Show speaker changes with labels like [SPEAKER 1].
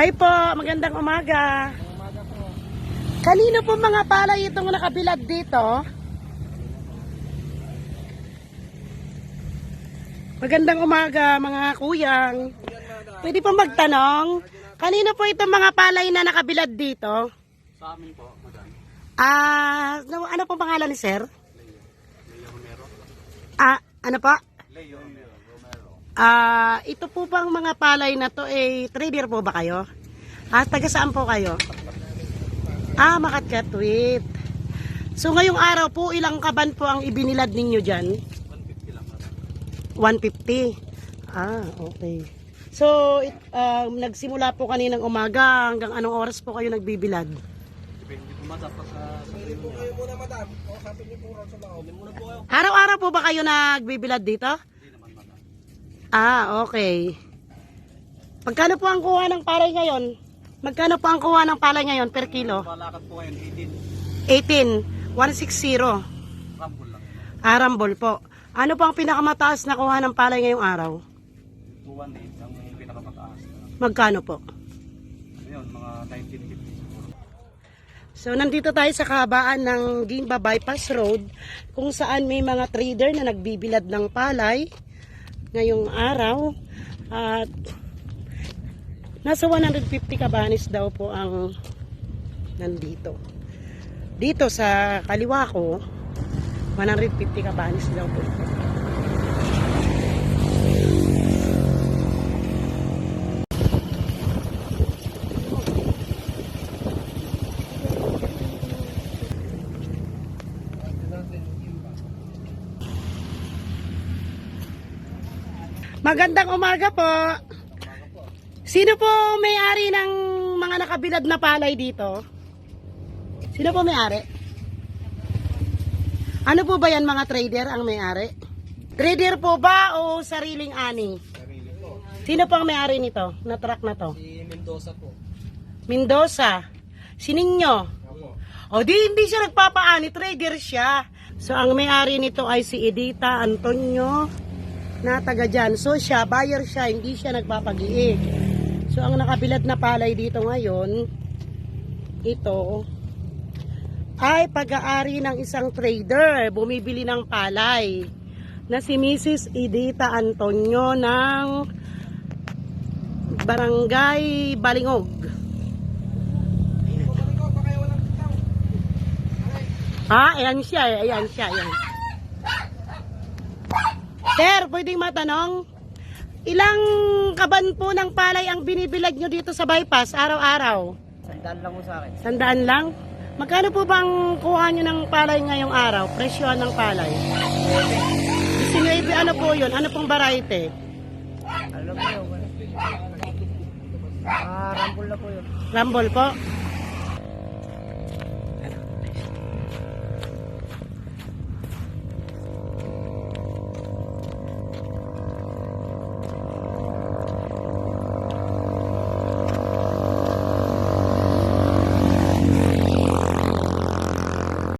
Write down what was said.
[SPEAKER 1] Hi po, magandang umaga. Kanino po mga palay itong nakabilad dito? Magandang umaga mga kuyang. Pwede po magtanong, kanino po itong mga palay na nakabilad dito?
[SPEAKER 2] Sa amin po, madam.
[SPEAKER 1] Ah, ano, po pangalan ni sir? Ah, ano po?
[SPEAKER 2] Leo Romero.
[SPEAKER 1] Ah, ito po bang mga palay na to eh trader po ba kayo? Ah, taga saan po kayo? Ah, Makatkatwit. So ngayong araw po ilang kaban po ang ibinilad ninyo diyan?
[SPEAKER 2] 150 lang, madam.
[SPEAKER 1] 150. Ah, okay. So, it, um, nagsimula po kaninang umaga hanggang anong oras po kayo nagbibilad?
[SPEAKER 2] Depende po madam pagka sa kayo niyo. muna, madam. Sabi niyo po sa po kayo.
[SPEAKER 1] Araw-araw po ba kayo nagbibilad dito? Ah, okay. Magkano po ang kuha ng palay ngayon? Magkano po ang kuha ng palay ngayon per kilo?
[SPEAKER 2] Palakad po ngayon,
[SPEAKER 1] 18.
[SPEAKER 2] 18.
[SPEAKER 1] 160.
[SPEAKER 2] Rumble lang.
[SPEAKER 1] Arambol po. Ano po ang pinakamataas na kuha ng palay ngayong araw?
[SPEAKER 2] 218 ang pinakamataas.
[SPEAKER 1] Magkano po?
[SPEAKER 2] Ayun, mga 1950 siguro.
[SPEAKER 1] So, nandito tayo sa kahabaan ng Gimba Bypass Road kung saan may mga trader na nagbibilad ng palay ngayong araw at nasa 150 kabanis daw po ang nandito. Dito sa kaliwa ko, 150 kabanis daw po. Magandang umaga po. Sino po may-ari ng mga nakabilad na palay dito? Sino po may-ari? Ano po ba yan mga trader ang may-ari? Trader po ba o sariling ani?
[SPEAKER 2] Sarili po.
[SPEAKER 1] Sino po ang may-ari nito? Na truck na to?
[SPEAKER 2] Si Mendoza po.
[SPEAKER 1] Mendoza. Sininyo.
[SPEAKER 2] Ako.
[SPEAKER 1] O di hindi siya nagpapaani, trader siya. So ang may-ari nito ay si Edita Antonio na taga dyan. So siya, buyer siya, hindi siya nagpapagiig. So ang nakabilad na palay dito ngayon, ito, ay pag-aari ng isang trader, bumibili ng palay na si Mrs. Edita Antonio ng Barangay Balingog. Ah, ayan siya, eh. ayan siya, ayan. Sir, pwedeng matanong, ilang kaban po ng palay ang binibilag nyo dito sa bypass araw-araw?
[SPEAKER 2] Sandaan lang mo sa akin.
[SPEAKER 1] Sandaan lang? Magkano po bang kuha nyo ng palay ngayong araw? Presyo ng palay? 19, ano po yun? Ano pong variety?
[SPEAKER 2] Alam mo yun. Ah, rumble na po yun.
[SPEAKER 1] Rumble po?